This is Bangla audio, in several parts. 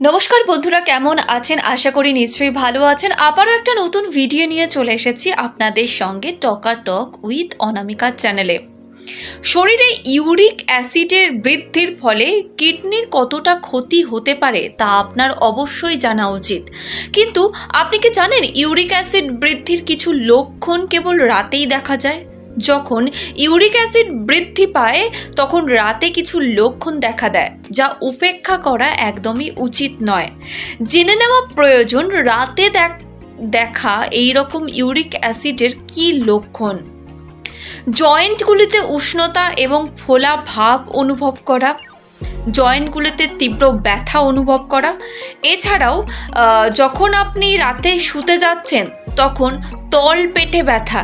নমস্কার বন্ধুরা, কেমন আছেন? আশা করি নিশ্চয়ই ভালো আছেন। আবারও একটা নতুন ভিডিও নিয়ে চলে এসেছি আপনাদের সঙ্গে টকা টক উইথ অনামিকা চ্যানেলে। শরীরে ইউরিক অ্যাসিডের বৃদ্ধির ফলে কিডনির কতটা ক্ষতি হতে পারে তা আপনার অবশ্যই জানা উচিত। কিন্তু আপনি কি জানেন ইউরিক অ্যাসিড বৃদ্ধির কিছু লক্ষণ কেবল রাতেই দেখা যায়? যখন ইউরিক অ্যাসিড বৃদ্ধি পায়, তখন রাতে কিছু লক্ষণ দেখা দেয়, যা উপেক্ষা করা একদমই উচিত নয়। জেনে নেওয়া প্রয়োজন, রাতে দেখ- এই রকম ইউরিক অ্যাসিডের কি লক্ষণ? জয়েন্টগুলিতে উষ্ণতা এবং ফোলা ভাব অনুভব করা জয়েন্টগুলিতে তীব্র ব্যথা অনুভব করা। এছাড়াও যখন আপনি রাতে শুতে যাচ্ছেন, তখন তল পেটে ব্যথা।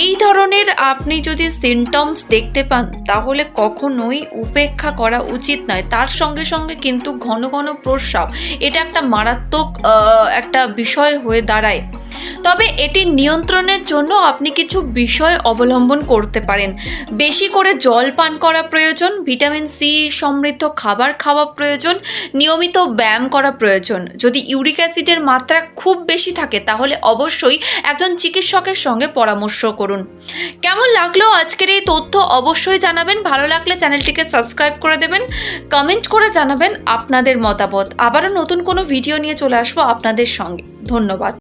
এই ধরনের আপনি যদি সিমটমস দেখতে পান, তাহলে কখনোই উপেক্ষা করা উচিত নয়। তার সঙ্গে সঙ্গে কিন্তু ঘন ঘন প্রস্রাব, এটা একটা মারাত্মক একটা বিষয় হয়ে দাঁড়ায়। তবে এটি নিয়ন্ত্রণের জন্য আপনি কিছু বিষয় অবলম্বন করতে পারেন। বেশি করে জল পান করা প্রয়োজন, ভিটামিন সি সমৃদ্ধ খাবার খাওয়া প্রয়োজন, নিয়মিত ব্যায়াম করা প্রয়োজন। যদি ইউরিক অ্যাসিডের মাত্রা খুব বেশি থাকে, তাহলে অবশ্যই একজন চিকিৎসকের সঙ্গে পরামর্শ করুন। কেমন লাগল আজকের এই তথ্য অবশ্যই জানাবেন। ভালো লাগলে চ্যানেলটিকে সাবস্ক্রাইব করে দেবেন। কমেন্ট করে জানাবেন আপনাদের মতামত। আবারও নতুন কোনো ভিডিও নিয়ে চলে আসব আপনাদের সঙ্গে। ধন্যবাদ।